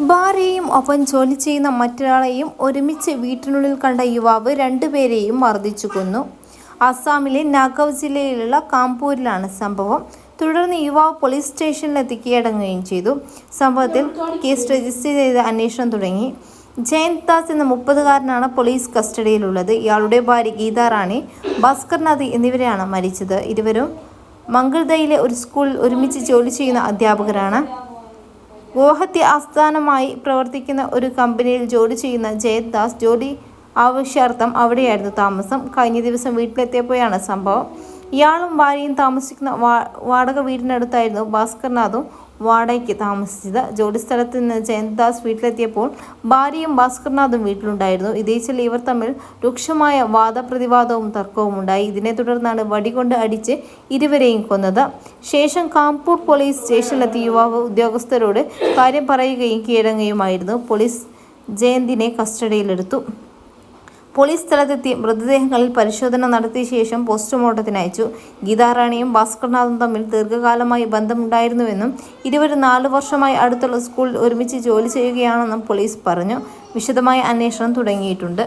ഭാര്യയും ഒപ്പം ജോലി ചെയ്യുന്ന മറ്റൊരാളെയും ഒരുമിച്ച് വീട്ടിനുള്ളിൽ കണ്ട യുവാവ് രണ്ടുപേരെയും മർദ്ദിച്ചു കൊന്നു. അസാമിലെ നാഗവ് ജില്ലയിലുള്ള കാംപൂരിലാണ് സംഭവം. തുടർന്ന് യുവാവ് പോലീസ് സ്റ്റേഷനിലെത്തി കീഴടങ്ങുകയും ചെയ്തു. സംഭവത്തിൽ കേസ് രജിസ്റ്റർ ചെയ്ത് അന്വേഷണം തുടങ്ങി. ജയന്ത് ദാസ് എന്ന മുപ്പതുകാരനാണ് പോലീസ് കസ്റ്റഡിയിലുള്ളത്. ഇയാളുടെ ഭാര്യ ഗീതാ റാണി ഭാസ്കർനാഥ് എന്നിവരെയാണ് മരിച്ചത്. ഇരുവരും മംഗൾദയിലെ ഒരു സ്കൂളിൽ ഒരുമിച്ച് ജോലി ചെയ്യുന്ന അധ്യാപകരാണ്. ഗുവാഹത്തി ആസ്ഥാനമായി പ്രവർത്തിക്കുന്ന ഒരു കമ്പനിയിൽ ജോലി ചെയ്യുന്ന ജയദാസ് ദാസ് ജോലി ആവശ്യാർത്ഥം അവിടെയായിരുന്നു താമസം. കഴിഞ്ഞ ദിവസം വീട്ടിലെത്തിയപ്പോഴാണ് സംഭവം. ഇയാളും ഭാര്യയും താമസിക്കുന്ന വാടക വീടിനടുത്തായിരുന്നു ഭാസ്കർനാഥും വാടകയ്ക്ക് താമസിച്ചത്. ജോലിസ്ഥലത്ത് നിന്ന് ജയന്ദാസ് വീട്ടിലെത്തിയപ്പോൾ ഭാര്യയും ഭാസ്കർനാഥും വീട്ടിലുണ്ടായിരുന്നു. ഇതേ ചൊല്ലി ഇവർ തമ്മിൽ രൂക്ഷമായ വാദപ്രതിവാദവും തർക്കവും ഉണ്ടായി ഇതിനെ തുടർന്നാണ് വടികൊണ്ട് അടിച്ച് ഇരുവരെയും കൊന്നത്. ശേഷം കാംപൂർ പോലീസ് സ്റ്റേഷനിലെത്തിയ യുവാവ് ഉദ്യോഗസ്ഥരോട് കാര്യം പറയുകയും കീഴടങ്ങുകയുമായിരുന്നു. പോലീസ് ജയന്തിനെ കസ്റ്റഡിയിലെടുത്തു. പോലീസ് സ്ഥലത്തെത്തി മൃതദേഹങ്ങളിൽ പരിശോധന നടത്തിയ ശേഷം പോസ്റ്റ്മോർട്ടത്തിന് അയച്ചു. ഗീതാറാണിയും ഭാസ്കർനാഥും തമ്മിൽ ദീർഘകാലമായി ബന്ധമുണ്ടായിരുന്നുവെന്നും ഇരുവരും നാലു വർഷമായി അടുത്തുള്ള സ്കൂളിൽ ഒരുമിച്ച് ജോലി ചെയ്യുകയാണെന്നും പോലീസ് പറഞ്ഞു. വിശദമായ അന്വേഷണം തുടങ്ങിയിട്ടുണ്ട്.